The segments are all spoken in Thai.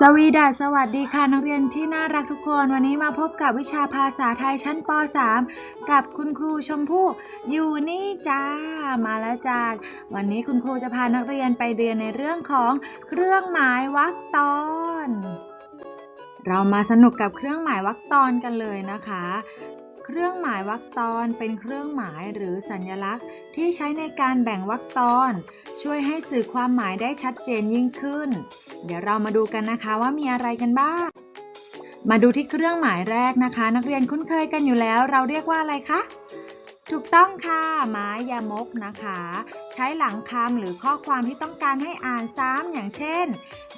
สวีดัสสวัสดีค่ะนักเรียนที่น่ารักทุกคน วันนี้มาพบกับวิชาภาษาไทยชั้นป .3 กับคุณครูชมพู่อยู่นี่จ้ามาแล้วจ้าวันนี้คุณครูจะพานักเรียนไปเรียนในเรื่องของเครื่องหมายวรรคตอน เรามาสนุกกับเครื่องหมายวรรคตอนกันเลยนะคะ เครื่องหมายวรรคตอนเป็นเครื่องหมายหรือสัญลักษณ์ที่ใช้ในการแบ่งวรรคตอน ช่วยให้สื่อความหมายได้ชัดเจนยิ่งขึ้น เดี๋ยวเรามาดูกันนะคะว่ามีอะไรกันบ้าง มาดูที่เครื่องหมายแรกนะคะ นักเรียนคุ้นเคยกันอยู่แล้ว เราเรียกว่าอะไรคะ ถูกต้องค่ะไม้ยามกนะคะ ใช้หลังคำหรือข้อความที่ต้องการให้อ่านซ้ำอย่างเช่น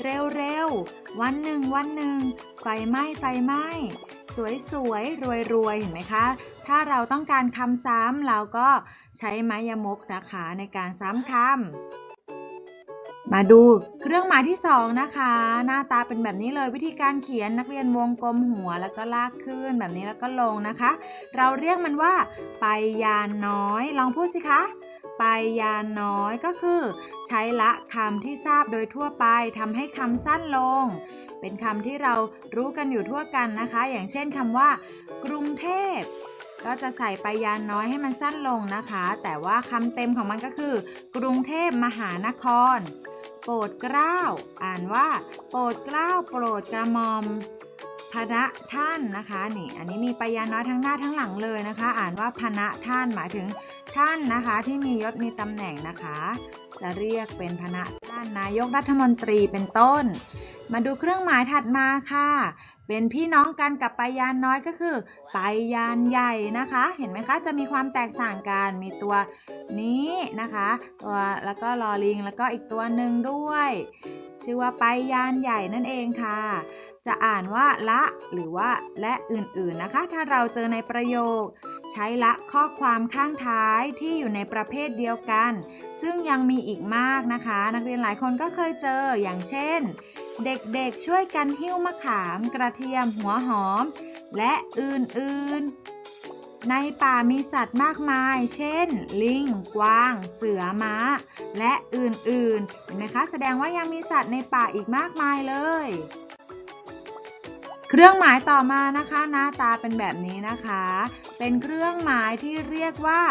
เร็วๆ วันหนึ่งวันหนึ่ง ไฟไหม้ไฟไหม้ สวยสวยรวยๆ เห็นไหมคะ ถ้าเราต้องการคำซ้ำเราก็ใช้ไม้ยมกนะคะในการซ้ำคำมาดูเครื่องหมายที่สองนะคะ หน้าตาเป็นแบบนี้เลยวิธีการเขียนนักเรียนวงกลมหัวแล้วก็ลากขึ้นแบบนี้แล้วก็ลงนะคะ เราเรียกมันว่า ไปยานน้อย ลองพูดสิคะ ไปยานน้อยก็คือ ใช้ละคำที่ทราบโดยทั่วไปทำให้คำสั้นลง เป็นคำที่เรารู้กันอยู่ทั่วกันนะคะ อย่างเช่นคำว่า กรุงเทพก็จะใส่ไปยานน้อยให้มันสั้นลงนะคะ แต่ว่าคำเต็มของมันก็คือ กรุงเทพมหานคร โปรดเกล้า อ่านว่า โปรดเกล้า โปรดกระหม่อม พระท่านนะคะนี่อันนี้มีปยานน้อยทั้งหน้าทั้งหลังเลยนะคะ อ่านว่าพระท่านหมายถึงท่านนะคะที่มียศมีตำแหน่งนะคะ จะเรียกเป็นพระท่านนายกรัฐมนตรีเป็นต้น มาดูเครื่องหมายถัดมาค่ะ เป็นพี่น้องกันกับปยานน้อยก็คือปยานใหญ่นะคะ เห็นไหมคะจะมีความแตกต่างกันมีตัวนี้นะคะตัวแล้วก็ลอลิงแล้วก็อีกตัวหนึ่งด้วย ชื่อว่าปยานใหญ่นั่นเองค่ะ จะอ่านว่าละ หรือว่าและอื่นๆนะคะ ถ้าเราเจอในประโยค ใช้ละข้อความข้างท้ายที่อยู่ในประเภทเดียวกัน ซึ่งยังมีอีกมากนะคะ นักเรียนหลายคนก็เคยเจออย่างเช่น เด็กๆช่วยกันหิ้วมะขาม กระเทียม หัวหอม และอื่นๆ ในป่ามีสัตว์มากมาย เช่น ลิง กวาง เสือม้า และอื่นๆ เห็นไหมคะ แสดงว่ายังมีสัตว์ในป่าอีกมากมายเลย เครื่องหมายต่อมานะคะ หน้าตาเป็นแบบนี้นะคะ เป็นเครื่องหมายที่เรียกว่า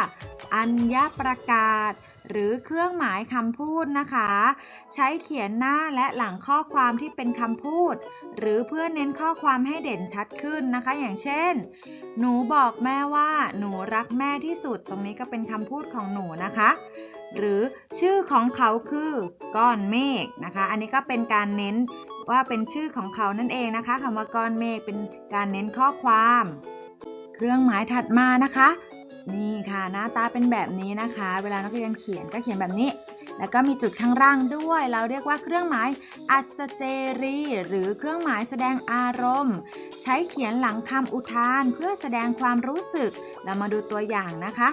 อัญญประกาศ หรือเครื่องหมายคำพูดนะคะ ใช้เขียนหน้าและหลังข้อความที่เป็นคำพูด หรือเพื่อเน้นข้อความให้เด่นชัดขึ้นนะคะ อย่างเช่น หนูบอกแม่ว่า หนูรักแม่ที่สุด ตรงนี้ก็เป็นคำพูดของหนูนะคะหรือชื่อของเขาคือก้อนเมฆนะคะ อันนี้ก็เป็นการเน้น ว่าเป็นชื่อของเขานั่นเองนะคะคำว่าก้อนเมฆเป็นการเน้นข้อความ เครื่องหมายถัดมานะคะ นี่ค่ะหน้าตาเป็นแบบนี้นะคะ เวลานักเรียนเขียนก็เขียนแบบนี้ แล้วก็มีจุดข้างล่างด้วย เราเรียกว่าเครื่องหมายอัศเจรี หรือเครื่องหมายแสดงอารมณ์ ใช้เขียนหลังคำอุทานเพื่อแสดงความรู้สึก เรามาดูตัวอย่างนะคะ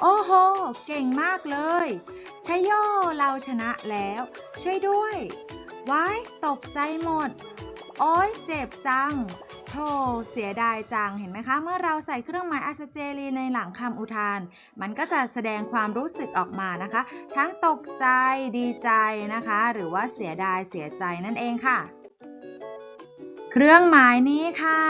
โอ้โห เก่งมากเลยใช่ย่อเราชนะแล้ว ช่วยด้วย ว้ายตกใจหมด โอ้ยเจ็บจัง โธ่เสียดายจัง เห็นไหมคะ เมื่อเราใส่เครื่องหมายอัศเจรีในหลังคำอุทาน มันก็จะแสดงความรู้สึกออกมานะคะ ทั้งตกใจ ดีใจนะคะ หรือว่าเสียดาย เสียใจนั่นเองค่ะ เครื่องหมายนี้ค่ะ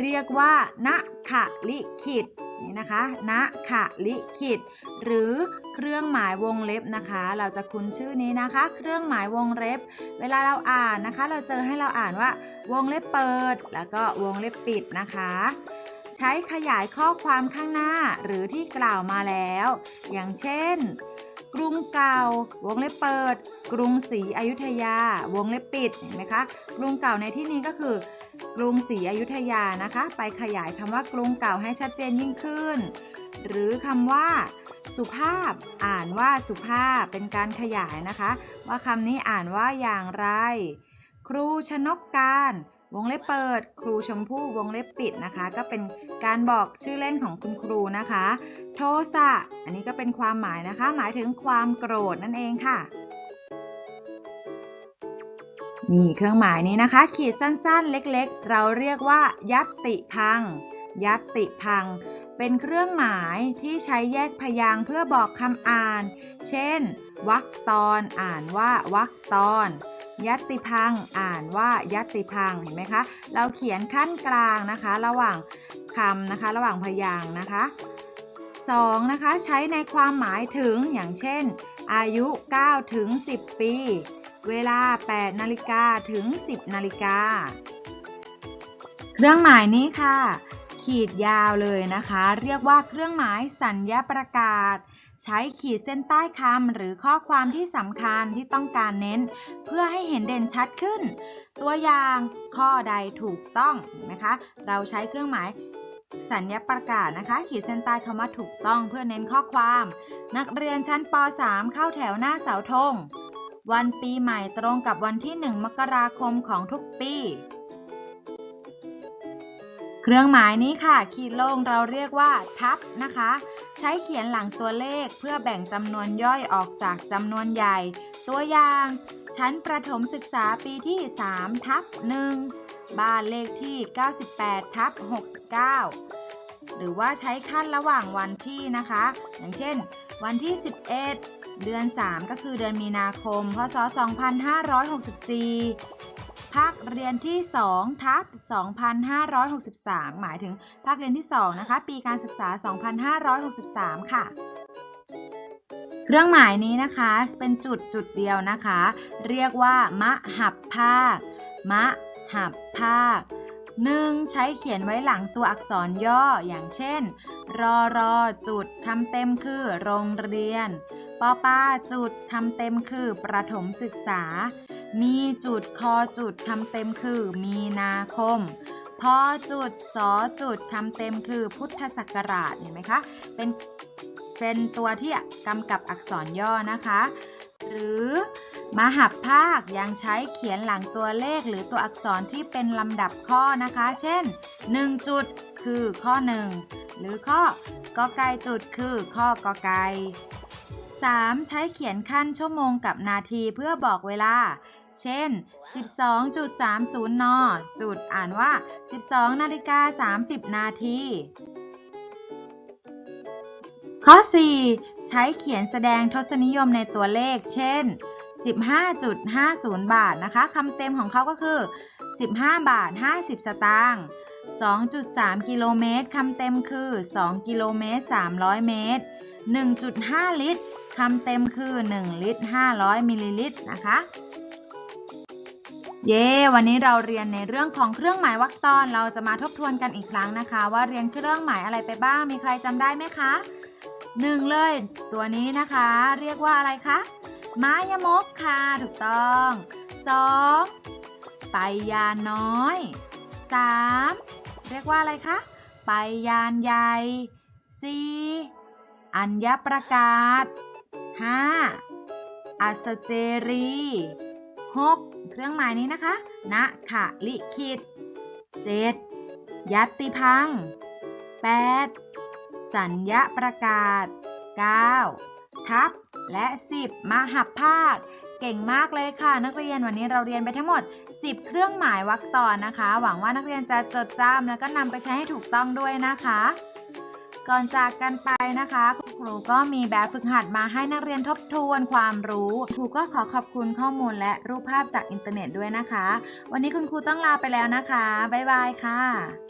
เรียกว่าณขะลิขิตนี่นะคะณขะลิขิต หรือเครื่องหมายวงเล็บนะคะ เราจะคุ้นชื่อนี้นะคะ เครื่องหมายวงเล็บ เวลาเราอ่านนะคะ เราเจอให้เราอ่านว่าวงเล็บเปิด แล้วก็วงเล็บปิดนะคะ ใช้ขยายข้อความข้างหน้าหรือที่กล่าวมาแล้ว อย่างเช่น กรุงเก่า วงเล็บเปิด กรุงศรีอยุธยา วงเล็บปิด เห็นไหมคะ กรุงเก่าในที่นี้ก็คือกรุงศรีอยุธยานะคะ ไปขยายคำว่ากรุงเก่าให้ชัดเจนยิ่งขึ้น หรือคำว่า สุภาพ อ่านว่าสุภาพเป็นการขยายนะคะ ว่าคำนี้อ่านว่าอย่างไร ครูชนกการ วงเล็บเปิด ครูชมพู่วงเล็บปิดนะคะ ก็เป็นการบอกชื่อเล่นของคุณครูนะคะ โทสะอันนี้ก็เป็นความหมายนะคะ หมายถึงความโกรธนั่นเองค่ะนี่เครื่องหมายนี้นะคะ ขีดสั้นๆ เล็กๆ เราเรียกว่า ยัตติพัง ยัตติพัง เป็นเครื่องหมายที่ใช้แยกพยางเพื่อบอกคำอ่าน เช่นวรรคตอนอ่านว่าวรรคตอน ยัตติพังอ่านว่ายัตติพังเห็นไหมคะเราเขียนขั้นกลางนะคะ ระหว่างคำนะคะ ระหว่างพยางค์นะคะสองนะคะใช้ในความหมายถึงอย่างเช่น อายุ9ถึง10 ปี เวลา 8 นาฬิกาถึง 10 นาฬิกา เครื่องหมายนี้ค่ะ ขีดยาวเลยนะคะ เรียกว่าเครื่องหมายสัญญาประกาศ ใช้ขีดเส้นใต้คำหรือข้อความที่สำคัญที่ต้องการเน้น เพื่อให้เห็นเด่นชัดขึ้น ตัวอย่างข้อใดถูกต้องนไหมคะ เราใช้เครื่องหมายสัญญาประกาศนะคะ ขีดเส้นใต้คำว่าถูกต้องเพื่อเน้นข้อความ นักเรียนชั้นป .3 เข้าแถวหน้าเสาธงวันปีใหม่ตรงกับวันที่ 1 มกราคมของทุกปี เครื่องหมายนี้ค่ะ ขีดโล่งเราเรียกว่าทับนะคะ ใช้เขียนหลังตัวเลขเพื่อแบ่งจำนวนย่อยออกจากจำนวนใหญ่ ตัวอย่าง ชั้นประถมศึกษาปีที่ 3 ทับ 1 บ้านเลขที่ 98 ทับ 69 หรือว่าใช้ขั้นระหว่างวันที่นะคะ อย่างเช่น วันที่ 11 เดือน 3 ก็คือเดือนมีนาคม พศ 2564 ภาคเรียนที่2ทับ2563 หมายถึงภาคเรียนที่2นะคะ ปีการศึกษา 2563 ค่ะ เครื่องหมายนี้นะคะเป็นจุดจุดเดียวนะคะ เรียกว่ามะหับภาค มะหับภาคหนึ่งใช้เขียนไว้หลังตัวอักษรย่ออย่างเช่น รอรอจุดคำเต็มคือโรงเรียนปอป้าจุดคำเต็มคือประถมศึกษา มีจุดคอจุดคำเต็มคือมีนาคมพอจุดสอจุดคำเต็มคือพุทธศักราชเห็นไหมคะเป็นเป็นตัวที่กำกับอักษรย่อนะคะ หรือมหับภาคยังใช้เขียนหลังตัวเลขหรือตัวอักษรที่เป็นลำดับข้อนะคะ เช่น 1 จุดคือข้อ 1 หรือข้อกอไก่จุดคือข้อกอไก่ 3. ใช้เขียนขั้นชั่วโมงกับนาทีเพื่อบอกเวลา เช่น 12.30 น จุดอ่านว่า 12 นาฬิกา 30 นาที ข้อ 4 ใช้เขียนแสดงทศนิยมในตัวเลข เช่น 15.50 บาทนะคะคำเต็มของเขาก็คือ 15 บาท 50 สตางค์ 2.3 กิโลเมตรคำเต็มคือ 2 กิโลเมตร 300 เมตร 1.5 ลิตรคำเต็มคือ 1 ลิตร 500 มิลลิลิตรนะคะ เย้ วันนี้เราเรียนในเรื่องของเครื่องหมายวรรคตอน เราจะมาทบทวนกันอีกครั้งนะคะ ว่าเรียนเครื่องหมายอะไรไปบ้าง มีใครจำได้ไหมคะหนึ่งเลย ตัวนี้นะคะ เรียกว่าอะไรคะ ไม้ยมกค่ะ ถูกต้อง 2. ไปยานน้อย 3. เรียกว่าอะไรคะ ไปยานใหญ่ 4. อัญญประกาศ 5. อัสเจรี 6. เครื่องหมายนี้นะคะณขะลิขิต 7. ยัตติพัง 8. สัญญาประกาศ 9. ทับและ 10 มหับภาค เก่งมากเลยค่ะ นักเรียนวันนี้เราเรียนไปทั้งหมด 10 เครื่องหมายวรรคตอนนะคะ หวังว่านักเรียนจะจดจำแล้วก็นำไปใช้ให้ถูกต้องด้วยนะคะ ก่อนจากกันไปนะคะคุณครูก็มีแบบฝึกหัดมาให้นักเรียนทบทวนความรู้ครูก็ขอขอบคุณข้อมูลและรูปภาพจากอินเทอร์เน็ตด้วยนะคะ วันนี้คุณครูต้องลาไปแล้วนะคะ บ๊ายบายค่ะ